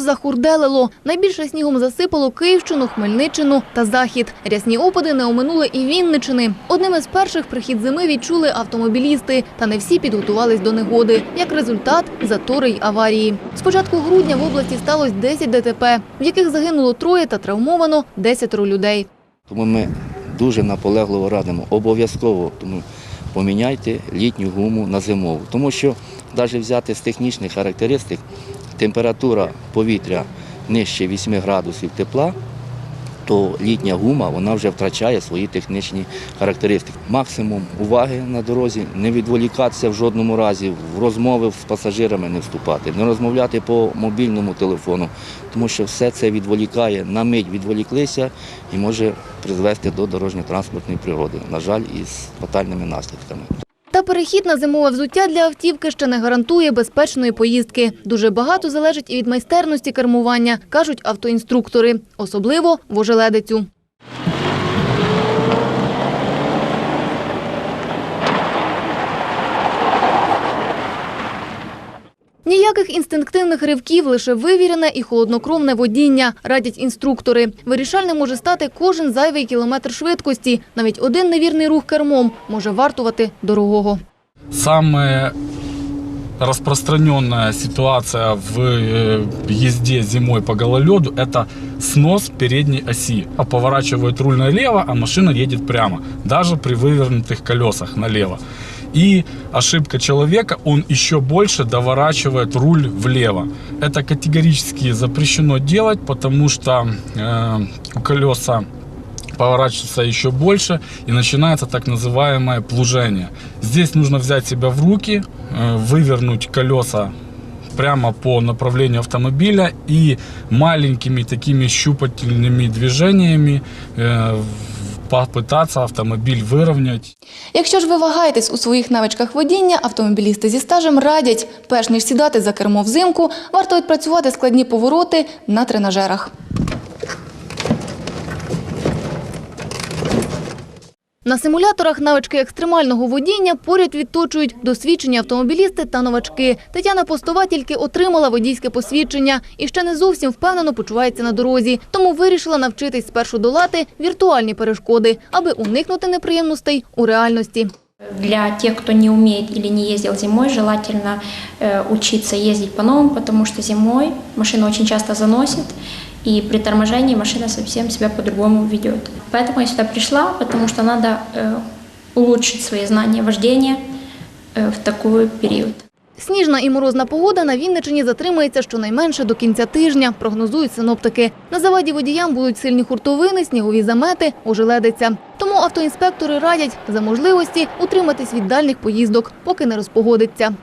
захурделило. Найбільше снігом засипало Київщину, Хмельниччину та Захід. Рясні опади не оминули і Вінничини. Одним із перших прихід зими відчули автомобілісти, та не всі підготувались до негоди. Як результат – затори й аварії. З початку грудня в області сталося 10 ДТП, в яких загинуло троє та травмовано 10 людей. Тому ми дуже наполегливо радимо, обов'язково тому поміняйте літню гуму на зимову. Тому що навіть взяти з технічних характеристик, температура повітря нижче 8 градусів тепла, то літня гума вона вже втрачає свої технічні характеристики. Максимум уваги на дорозі, не відволікатися в жодному разі, в розмови з пасажирами не вступати, не розмовляти по мобільному телефону, тому що все це відволікає, на мить відволіклися і може призвести до дорожньо-транспортної пригоди, на жаль, із фатальними наслідками. Та перехід на зимове взуття для автівки ще не гарантує безпечної поїздки. Дуже багато залежить і від майстерності кермування, кажуть автоінструктори, особливо в ожеледицю. Ніяких інстинктивних ривків, лише вивірене і холоднокровне водіння, радять інструктори. Вирішальним може стати кожен зайвий кілометр швидкості. Навіть один невірний рух кермом може вартувати дорогого. Самая распространенная ситуация в э, езде зимой по гололеду – это снос передней оси. А Поворачивает руль налево, а машина едет прямо, даже при вывернутых колесах налево. И ошибка человека, он еще больше доворачивает руль влево. Это категорически запрещено делать, потому что э, колеса поворачивается еще больше и начинается так называемое плужение. Здесь нужно взять себя в руки, э, вывернуть колеса прямо по направлению автомобиля и маленькими такими щупательными движениями э, попытаться автомобиль выровнять. Якщо ж ви вагаєтесь у своїх навичках водіння, автомобілісти зі стажем радять, перш ніж сідати за кермо взимку, варто відпрацювати складні повороти на тренажерах. На симуляторах навички екстремального водіння поряд відточують досвідчені автомобілісти та новачки. Тетяна Постова тільки отримала водійське посвідчення і ще не зовсім впевнено почувається на дорозі. Тому вирішила навчитись спершу долати віртуальні перешкоди, аби уникнути неприємностей у реальності. Для тех, кто не умеет или не ездил зимой, желательно э, учиться ездить по новым, потому что зимой машина очень часто заносит, и при торможении машина совсем себя по-другому ведет. Поэтому я сюда пришла, потому что надо э, улучшить свои знания вождения э, в такой период. Сніжна і морозна погода на Вінничині затримається щонайменше до кінця тижня, прогнозують синоптики. На заваді водіям будуть сильні хуртовини, снігові замети, ожеледиться. Тому автоінспектори радять за можливості утриматись від дальніх поїздок, поки не розпогодиться.